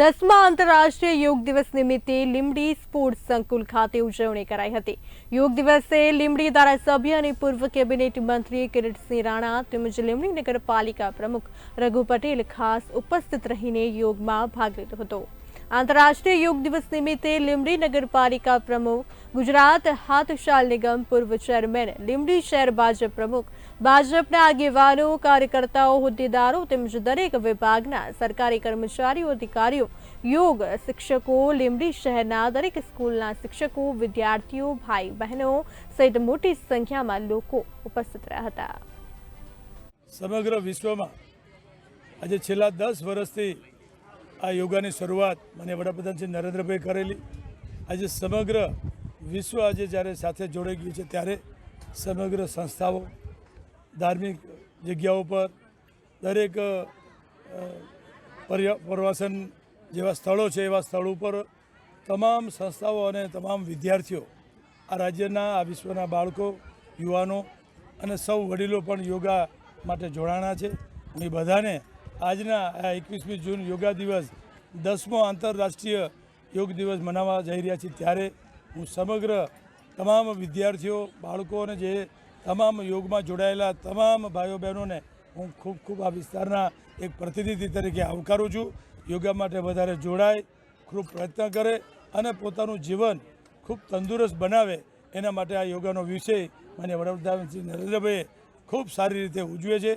દસમા આંતરરાષ્ટ્રીય યોગ દિવસ નિમિત્તે લીમડી સ્પોર્ટ્સ સંકુલ ખાતે ઉજવણી કરાઈ હતી. યોગ દિવસે લીમડી ધારાસભ્ય અને પૂર્વ કેબિનેટ મંત્રી કિરીટસિંહ રાણા તેમજ લીમડી નગરપાલિકા પ્રમુખ રઘુ પટેલ ખાસ ઉપસ્થિત રહીને યોગમાં ભાગ લીધો હતો. આંતરરાષ્ટ્રીય યોગ દિવસ નિમિત્તે લીમડી નગરપાલિકા પ્રમુખ, ગુજરાત હાથશાલ નિગમ પૂર્વ ચેરમેન લીમડી શહેર ભાજપ પ્રમુખ, ભાજપના આગેવાનો, કાર્યકર્તાઓ, હોદ્દેદારો તેમજ દરેક વિભાગના સરકારી કર્મચારીઓ, અધિકારીઓ, યોગ શિક્ષકો લીમડી શહેરના દરેક સ્કૂલના શિક્ષકો, વિદ્યાર્થીઓ ભાઈ બહેનો સહિત મોટી સંખ્યામાં લોકો ઉપસ્થિત રહ્યા હતા. સમગ્ર વિશ્વમાં આજે છેલ્લા દસ વર્ષથી આ યોગાની શરૂઆત મને વડાપ્રધાન શ્રી નરેન્દ્રભાઈ કરેલી. આજે સમગ્ર વિશ્વ આજે જ્યારે સાથે જોડાઈ ગયું છે ત્યારે સમગ્ર સંસ્થાઓ, ધાર્મિક જગ્યાઓ પર, દરેક પ્રવાસન જેવા સ્થળો છે એવા સ્થળો ઉપર તમામ સંસ્થાઓ અને તમામ વિદ્યાર્થીઓ, આ રાજ્યના, આ વિશ્વના બાળકો, યુવાનો અને સૌ વડીલો પણ યોગા માટે જોડાણા છે. અને બધાને આજના એકવીસમી જૂન યોગા દિવસ, દસમો આંતરરાષ્ટ્રીય યોગ દિવસ મનાવવા જઈ રહ્યા છીએ. ત્યારે હું સમગ્ર તમામ વિદ્યાર્થીઓ, બાળકોને જે તમામ યોગમાં જોડાયેલા તમામ ભાઈઓ બહેનોને હું ખૂબ ખૂબ આ વિસ્તારના એક પ્રતિનિધિ તરીકે આવકારું છું. યોગા માટે વધારે જોડાય, ખૂબ પ્રયત્ન કરે અને પોતાનું જીવન ખૂબ તંદુરસ્ત બનાવે એના માટે આ યોગાનો વિષય મને વડાપ્રધાન શ્રી નરેન્દ્રભાઈએ ખૂબ સારી રીતે ઉજવે છે.